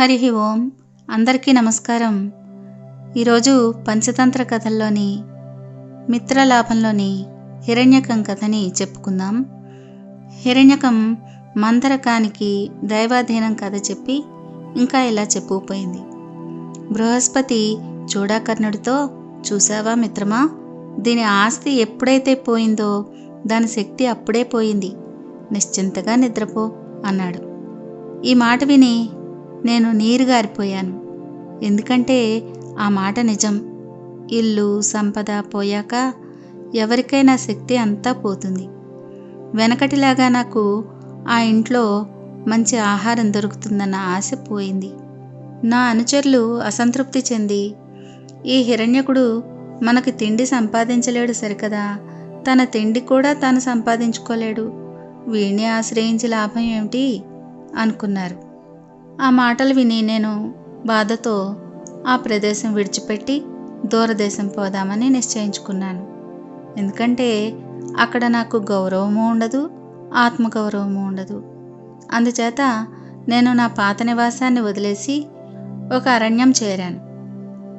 హరి ఓం. అందరికీ నమస్కారం. ఈరోజు పంచతంత్ర కథల్లోని మిత్రలాభంలోని హిరణ్యకం కథని చెప్పుకుందాం. హిరణ్యకం మందరకానికి దైవాధీనం కథ చెప్పి ఇంకా ఇలా చెప్పుకుపోయింది. బృహస్పతి చూడాకర్ణుడితో చూసావా మిత్రమా? దీని ఆస్తి ఎప్పుడైతే పోయిందో దాని శక్తి అప్పుడే పోయింది. నిశ్చింతగా నిద్రపో అన్నాడు. ఈ మాట విని నేను నీరు గారిపోయాను ఎందుకంటే ఆ మాట నిజం. ఇల్లు సంపద పోయాక ఎవరికైనా శక్తి అంతా పోతుంది. వెనకటిలాగా నాకు ఆ ఇంట్లో మంచి ఆహారం దొరుకుతుందన్న ఆశ పోయింది. నా అనుచరులు అసంతృప్తి చెంది ఈ హిరణ్యకుడు మనకు తిండి సంపాదించలేడు సరికదా? తన తిండి కూడా తాను సంపాదించుకోలేడు. వీణ్ణి ఆశ్రయించి లాభం ఏమిటి? అనుకున్నారు. ఆ మాటలు విని నేను బాధతో ఆ ప్రదేశం విడిచిపెట్టి దూరదేశం పోదామని నిశ్చయించుకున్నాను. ఎందుకంటే అక్కడ నాకు గౌరవము ఉండదు ఆత్మగౌరవము ఉండదు. అందుచేత నేను నా పాత నివాసాన్ని వదిలేసి ఒక అరణ్యం చేరాను.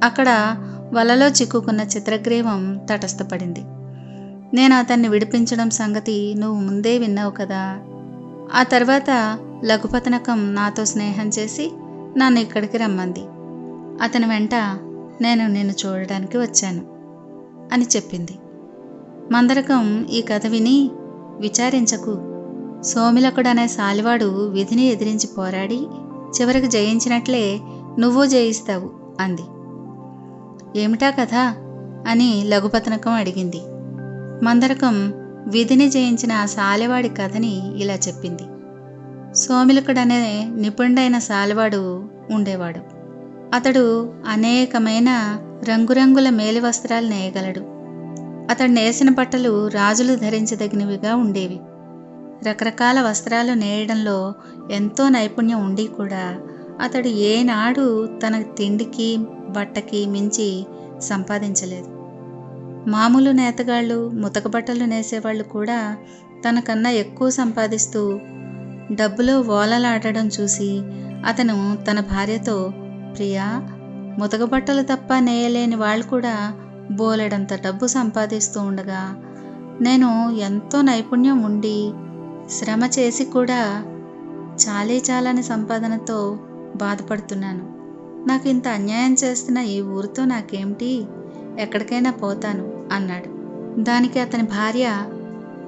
అక్కడ వలలో చిక్కుకున్న చిత్రగ్రీవం తటస్థపడింది. నేను అతన్ని విడిపించడం సంగతి నువ్వు ముందే విన్నావు కదా ఆ తర్వాత లఘుపతనకం నాతో స్నేహం చేసి నన్ను ఇక్కడికి రమ్మంది. అతని వెంట నేను నిన్ను చూడడానికి వచ్చాను అని చెప్పింది. మందరకం ఈ కథ విని విచారించకు. సోమిలకుడనే సాలివాడు విధిని ఎదిరించి పోరాడి చివరికి జయించినట్లే నువ్వు జయిస్తావు అంది. ఏమిటా కథ? అని లఘుపతనకం అడిగింది. మందరకం విధిని జయించిన ఆ సాలెవాడి కథని ఇలా చెప్పింది. సోమిలకుడనే నిపుణుడైన సాలెవాడు ఉండేవాడు. అతడు అనేకమైన రంగురంగుల మేలి వస్త్రాలు నేయగలడు. అతడు నేసిన బట్టలు రాజులు ధరించదగినవిగా ఉండేవి. రకరకాల వస్త్రాలు నేయడంలో ఎంతో నైపుణ్యం ఉండి కూడా అతడు ఏనాడు తన తిండికి బట్టకి మించి సంపాదించలేదు. మామూలు నేతగాళ్ళు ముతకబట్టలు నేసేవాళ్ళు కూడా తనకన్నా ఎక్కువ సంపాదిస్తూ డబ్బులో ఓలలాడడం చూసి అతను తన భార్యతో ప్రియా ముతకబట్టలు తప్ప నేయలేని వాళ్ళు కూడా బోలెడంత డబ్బు సంపాదిస్తూ ఉండగా నేను ఎంతో నైపుణ్యం ఉండి శ్రమ చేసి కూడా చాలీ చాలని సంపాదనతో బాధపడుతున్నాను. నాకు ఇంత అన్యాయం చేస్తున్న ఈ ఊరితో నాకేమిటి? ఎక్కడికైనా పోతాను అన్నాడు. దానికి అతని భార్య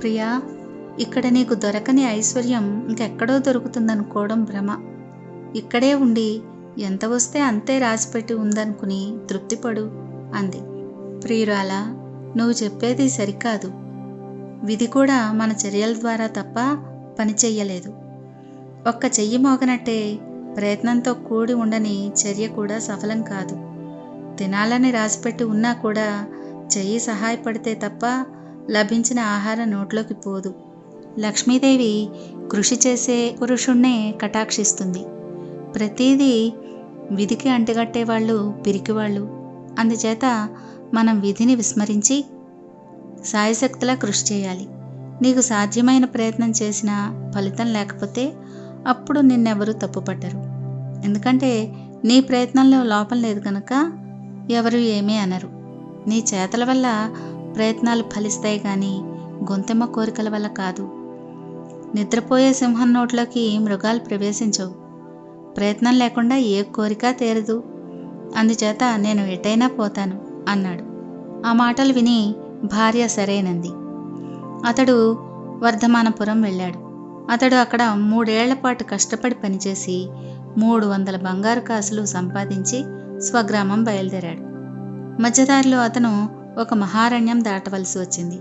ప్రియా ఇక్కడ నీకు దొరకని ఐశ్వర్యం ఇంకెక్కడో దొరుకుతుందనుకోవడం భ్రమ. ఇక్కడే ఉండి ఎంత వస్తే అంతే రాసిపెట్టి ఉందనుకుని తృప్తిపడు అంది. ప్రియురాలా నువ్వు చెప్పేది సరికాదు. విధి కూడా మన చర్యల ద్వారా తప్ప పని చెయ్యలేదు. ఒక్క చెయ్యి మోగనట్టే ప్రయత్నంతో కూడి ఉండని చర్య కూడా సఫలం కాదు. తినాలని రాసిపెట్టి ఉన్నా కూడా చెయ్యి సహాయపడితే తప్ప లభించిన ఆహారం నోట్లోకి పోదు. లక్ష్మీదేవి కృషి చేసే పురుషుణ్ణే కటాక్షిస్తుంది. ప్రతిదీ విధికి అంటగట్టేవాళ్ళు పిరికివాళ్ళు. అందుచేత మనం విధిని విస్మరించి సాయశక్తిలా కృషి చేయాలి. నీకు సాధ్యమైన ప్రయత్నం చేసినా ఫలితం లేకపోతే అప్పుడు నిన్నెవరూ తప్పుపట్టరు. ఎందుకంటే నీ ప్రయత్నంలో లోపం లేదు కనుక ఎవరు ఏమీ అనరు. నీ చేతల వల్ల ప్రయత్నాలు ఫలిస్తాయి కానీ గొంతెమ్మ కోరికల వల్ల కాదు. నిద్రపోయే సింహం నోట్లోకి మృగాలు ప్రవేశించవు. ప్రయత్నం లేకుండా ఏ కోరిక తీరదు. అందుచేత నేను ఎటైనా పోతాను అన్నాడు. ఆ మాటలు విని భార్య సరైనంది. అతడు వర్ధమానపురం వెళ్ళాడు. అతడు అక్కడ మూడేళ్ళ పాటు కష్టపడి పనిచేసి మూడు వందల బంగారు కాసులు సంపాదించి స్వగ్రామం బయలుదేరాడు. మధ్యదారిలో అతను ఒక మహారణ్యం దాటవలసి వచ్చింది.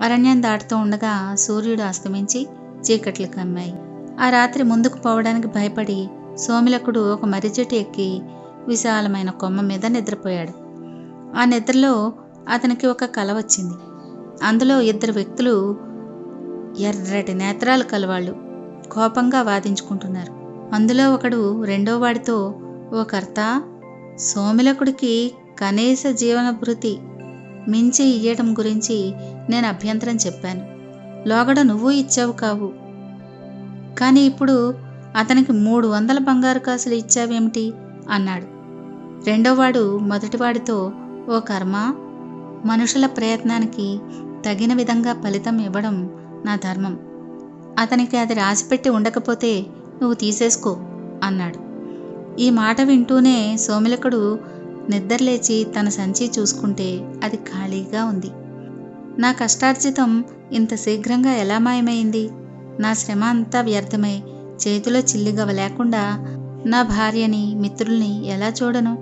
అరణ్యం దాటుతూ ఉండగా సూర్యుడు అస్తమించి చీకట్లు కమ్మాయి. ఆ రాత్రి ముందుకు పోవడానికి భయపడి సోమిలకుడు ఒక మర్రిచెట్టు ఎక్కి విశాలమైన కొమ్మ మీద నిద్రపోయాడు. ఆ నిద్రలో అతనికి ఒక కల వచ్చింది. అందులో ఇద్దరు వ్యక్తులు ఎర్రటి నేత్రాలు కలవాళ్ళు కోపంగా వాదించుకుంటున్నారు. అందులో ఒకడు రెండో వాడితో ఓ కర్త సోమిలకుడికి కనీస జీవనభృతి మించి ఇయ్యటం గురించి నేను అభ్యంతరం చెప్పాను. లోగడ నువ్వు ఇచ్చావు కావు. కానీ ఇప్పుడు అతనికి మూడు వందల బంగారు కాసులు ఇచ్చావేమిటి? అన్నాడు. రెండోవాడు మొదటివాడితో ఓ కర్మ మనుషుల ప్రయత్నానికి తగిన విధంగా ఫలితం ఇవ్వడం నా ధర్మం. అతనికి అది రాసిపెట్టి ఉండకపోతే నువ్వు తీసేసుకో అన్నాడు. ఈ మాట వింటూనే సోమిలకుడు నిద్రలేచి తన సంచి చూసుకుంటే అది ఖాళీగా ఉంది. నా కష్టార్జితం ఇంత శీఘ్రంగా ఎలా మాయమైంది? నా శ్రమ అంతా వ్యర్థమై. చేతిలో చిల్లిగవ లేకుండా నా భార్యని మిత్రుల్ని ఎలా చూడను?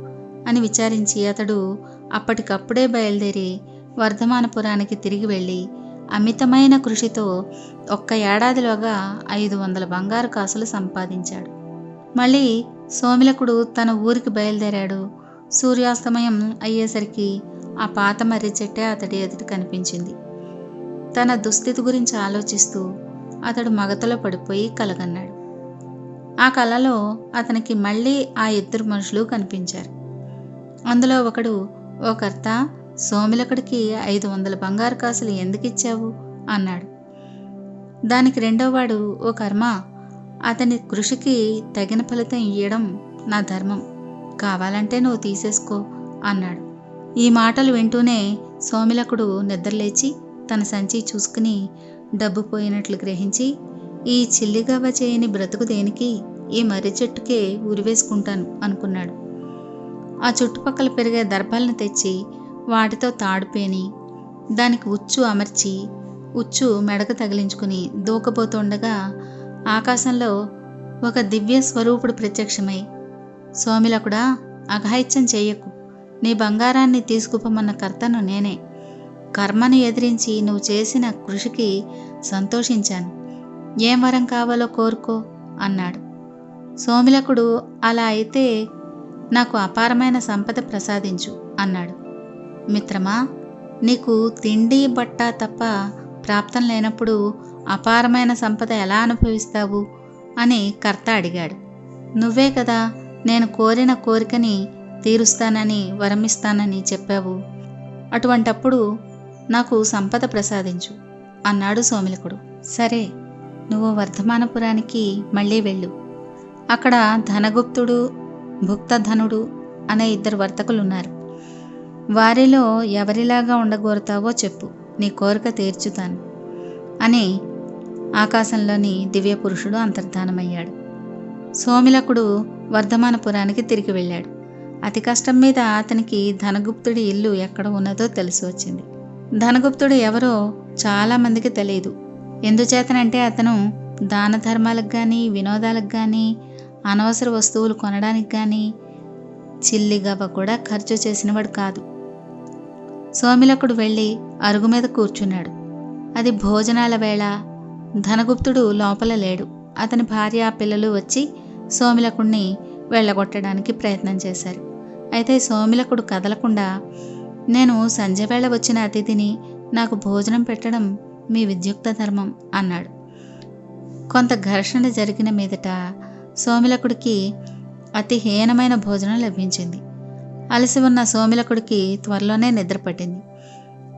అని విచారించి అతడు అప్పటికప్పుడే బయలుదేరి వర్ధమానపురానికి తిరిగి వెళ్ళి అమితమైన కృషితో ఒక్క ఏడాదిలోగా ఐదు వందల బంగారు కాసులు సంపాదించాడు. మళ్ళీ సోమిలకుడు తన ఊరికి బయలుదేరాడు. సూర్యాస్తమయం అయ్యేసరికి ఆ పాత మర్రి చెట్టే అతడి ఎదుట కనిపించింది. తన దుస్థితి గురించి ఆలోచిస్తూ అతడు మగతలో పడిపోయి కలగన్నాడు. ఆ కలలో అతనికి మళ్ళీ ఆ ఇద్దరు మనుషులు కనిపించారు. అందులో ఒకడు ఓ కర్త సోమిలకుడికి ఐదు వందల బంగారు కాసులు ఎందుకు ఇచ్చావు? అన్నాడు. దానికి రెండోవాడు ఓ కర్మ అతని కృషికి తగిన ఫలితం ఇయ్యడం నా ధర్మం. కావాలంటే నువ్వు తీసేసుకో అన్నాడు. ఈ మాటలు వింటూనే సోమిలకుడు నిద్రలేచి తన సంచి చూసుకుని డబ్బు పోయినట్లు గ్రహించి ఈ చిల్లిగవ్వ చేయని బ్రతుకు దేనికి ఈ మర్రి చెట్టుకే ఉరివేసుకుంటాను అనుకున్నాడు. ఆ చుట్టుపక్కల పెరిగే దర్భాలను తెచ్చి వాటితో తాడుపేని దానికి ఉచ్చు అమర్చి ఉచ్చు మెడకు తగిలించుకుని దూకబోతుండగా ఆకాశంలో ఒక దివ్య స్వరూపుడు ప్రత్యక్షమై సోమిలకుడా అఘాయిత్యం చేయకు. నీ బంగారాన్ని తీసుకుపోమన్న కర్తను నేనే. కర్మను ఎదిరించి నువ్వు చేసిన కృషికి సంతోషించాను. ఏం వరం కావాలో కోరుకో అన్నాడు. సోమిలకుడు అలా అయితే నాకు అపారమైన సంపద ప్రసాదించు అన్నాడు. మిత్రమా నీకు తిండి బట్ట తప్ప ప్రాప్తం లేనప్పుడు అపారమైన సంపద ఎలా అనుభవిస్తావు? అని కర్త అడిగాడు. నువ్వే కదా నేను కోరిన కోరికని తీరుస్తానని వరమిస్తానని చెప్పావు. అటువంటప్పుడు నాకు సంపద ప్రసాదించు అన్నాడు సోమిలకుడు. సరే నువ్వు వర్ధమానపురానికి మళ్ళీ వెళ్ళు. అక్కడ ధనగుప్తుడు భుక్తధనుడు అనే ఇద్దరు వర్తకులున్నారు. వారిలో ఎవరిలాగా ఉండగోరుతావో చెప్పు. నీ కోరిక తీర్చుతాను అని ఆకాశంలోని దివ్య పురుషుడు అంతర్ధానమయ్యాడు. సోమిలకుడు వర్ధమానపురానికి తిరిగి వెళ్ళాడు. అతి కష్టం మీద అతనికి ధనగుప్తుడి ఇల్లు ఎక్కడ ఉన్నదో తెలిసి వచ్చింది. ధనగుప్తుడు ఎవరో చాలా మందికి తెలియదు. ఎందుచేతనంటే అతను దాన ధర్మాలకు కానీ వినోదాలకు కానీ అనవసర వస్తువులు కొనడానికి కానీ చిల్లిగవ్వ కూడా ఖర్చు చేసినవాడు కాదు. సోమిలకుడు వెళ్ళి అరుగు మీద కూర్చున్నాడు. అది భోజనాల వేళ. ధనగుప్తుడు లోపల లేడు. అతని భార్య పిల్లలు వచ్చి సోమిలకుడిని వెళ్ళగొట్టడానికి ప్రయత్నం చేశారు. అయితే సోమిలకుడు కదలకుండా నేను సంధ్యవేళ వచ్చిన అతిథిని నాకు భోజనం పెట్టడం మీ విద్యుక్త ధర్మం అన్నాడు. కొంత ఘర్షణ జరిగిన మీదట సోమిలకుడికి అతి హీనమైన భోజనం లభించింది. అలసి ఉన్న సోమిలకుడికి త్వరలోనే నిద్ర పట్టింది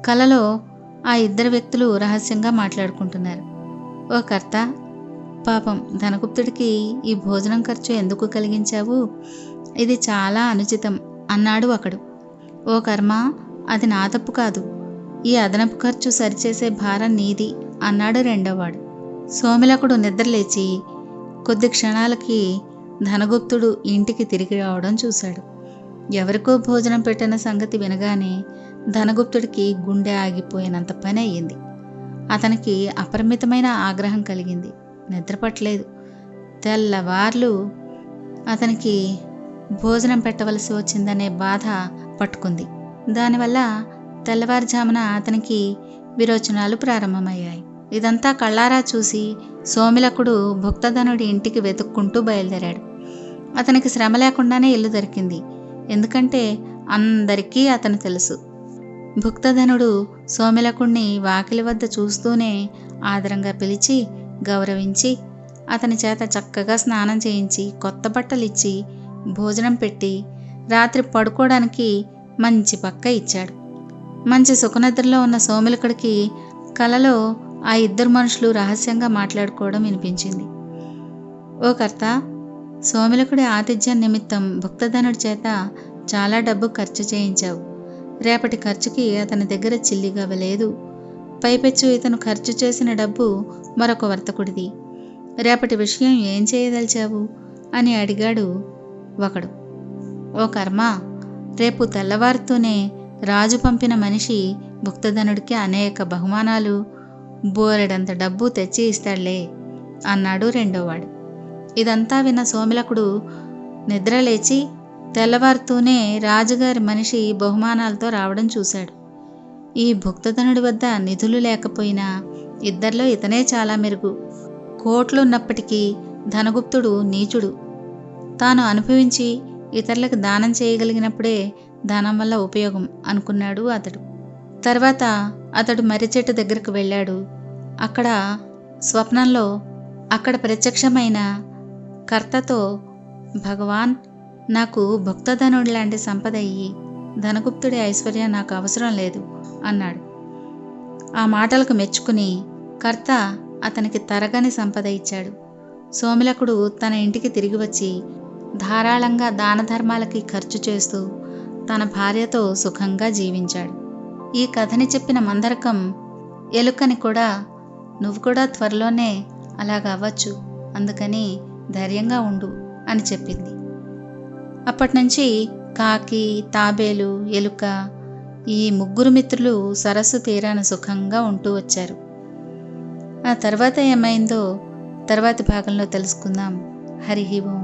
కలలో ఆ ఇద్దరు వ్యక్తులు రహస్యంగా మాట్లాడుకుంటున్నారు. ఓ కర్త పాపం ధనగుప్తుడికి ఈ భోజనం ఖర్చు ఎందుకు కలిగించావు? ఇది చాలా అనుచితం అన్నాడు ఒకడు. ఓ కర్మ అది నా తప్పు కాదు. ఈ అదనపు ఖర్చు సరిచేసే భారం నీది అన్నాడు రెండోవాడు. సోమిలకుడు నిద్రలేచి కొద్ది క్షణాలకి ధనగుప్తుడు ఇంటికి తిరిగి రావడం చూశాడు. ఎవరికో భోజనం పెట్టిన సంగతి వినగానే ధనగుప్తుడికి గుండె ఆగిపోయినంత పని అయ్యింది. అతనికి అపరిమితమైన ఆగ్రహం కలిగింది. నిద్రపట్టలేదు తెల్లవార్లు అతనికి భోజనం పెట్టవలసి వచ్చిందనే బాధ పట్టుకుంది. దానివల్ల తెల్లవారుజామున అతనికి విరోచనాలు ప్రారంభమయ్యాయి. ఇదంతా కళ్ళారా చూసి సోమిలకుడు భుక్తధనుడి ఇంటికి వెతుక్కుంటూ బయలుదేరాడు. అతనికి శ్రమ లేకుండానే ఇల్లు దొరికింది. ఎందుకంటే అందరికీ అతను తెలుసు. భుక్తధనుడు సోమిలకుణ్ణి వాకిలి వద్ద చూస్తూనే ఆదరంగా పిలిచి గౌరవించి అతని చేత చక్కగా స్నానం చేయించి కొత్త బట్టలు ఇచ్చి భోజనం పెట్టి రాత్రి పడుకోవడానికి మంచి పక్క ఇచ్చాడు. మంచి సుఖనిద్రలో ఉన్న సోమిలకుడికి కలలో ఆ ఇద్దరు మనుషులు రహస్యంగా మాట్లాడుకోవడం వినిపించింది. ఓ కర్త సోమిలకుడి ఆతిథ్యం నిమిత్తం భుక్తధనుడి చేత చాలా డబ్బు ఖర్చు చేయించావు. రేపటి ఖర్చుకి అతని దగ్గర చిల్లిగవ లేదు పైపెచ్చు ఇతను ఖర్చు చేసిన డబ్బు మరొక వర్తకుడిది. రేపటి విషయం ఏం చేయదలిచావు? అని అడిగాడు ఒకడు. ఓ కర్మ రేపు తెల్లవారుతూనే రాజు పంపిన మనిషి భుక్తధనుడికి అనేక బహుమానాలు బోరెడంత డబ్బు తెచ్చి ఇస్తాడులే అన్నాడు రెండోవాడు. ఇదంతా విన్న సోమిలకుడు నిద్రలేచి తెల్లవారుతూనే రాజుగారి మనిషి బహుమానాలతో రావడం చూశాడు. ఈ భుక్తధనుడి వద్ద నిధులు లేకపోయినా ఇద్దరిలో ఇతనే చాలా మెరుగు. కోట్లున్నప్పటికీ ధనగుప్తుడు నీచుడు. తాను అనుభవించి ఇతరులకు దానం చేయగలిగినప్పుడే దానం వల్ల ఉపయోగం అనుకున్నాడు అతడు. తర్వాత అతడు మర్రి చెట్టు దగ్గరకు వెళ్ళాడు. అక్కడ స్వప్నంలో అక్కడ ప్రత్యక్షమైన కర్తతో భగవాన్ నాకు భక్తధనుడి లాంటి సంపద అయ్యి ధనగుప్తుడి ఐశ్వర్యం నాకు అవసరం లేదు అన్నాడు. ఆ మాటలకు మెచ్చుకుని కర్త అతనికి తరగని సంపద ఇచ్చాడు. సోమిలకుడు తన ఇంటికి తిరిగి వచ్చి ధారాళంగా దాన ధర్మాలకి ఖర్చు చేస్తూ తన భార్యతో సుఖంగా జీవించాడు. ఈ కథని చెప్పిన మందరకం ఎలుకని కూడా నువ్వు కూడా త్వరలోనే అలాగ అవ్వచ్చు. అందుకని ధైర్యంగా ఉండు అని చెప్పింది. అప్పటినుంచి కాకి తాబేలు ఎలుక ఈ ముగ్గురు మిత్రులు సరస్సు తీరాన సుఖంగా ఉంటూ వచ్చారు. ఆ తర్వాత ఏమైందో తర్వాతి భాగంలో తెలుసుకుందాం. హరి ఓం.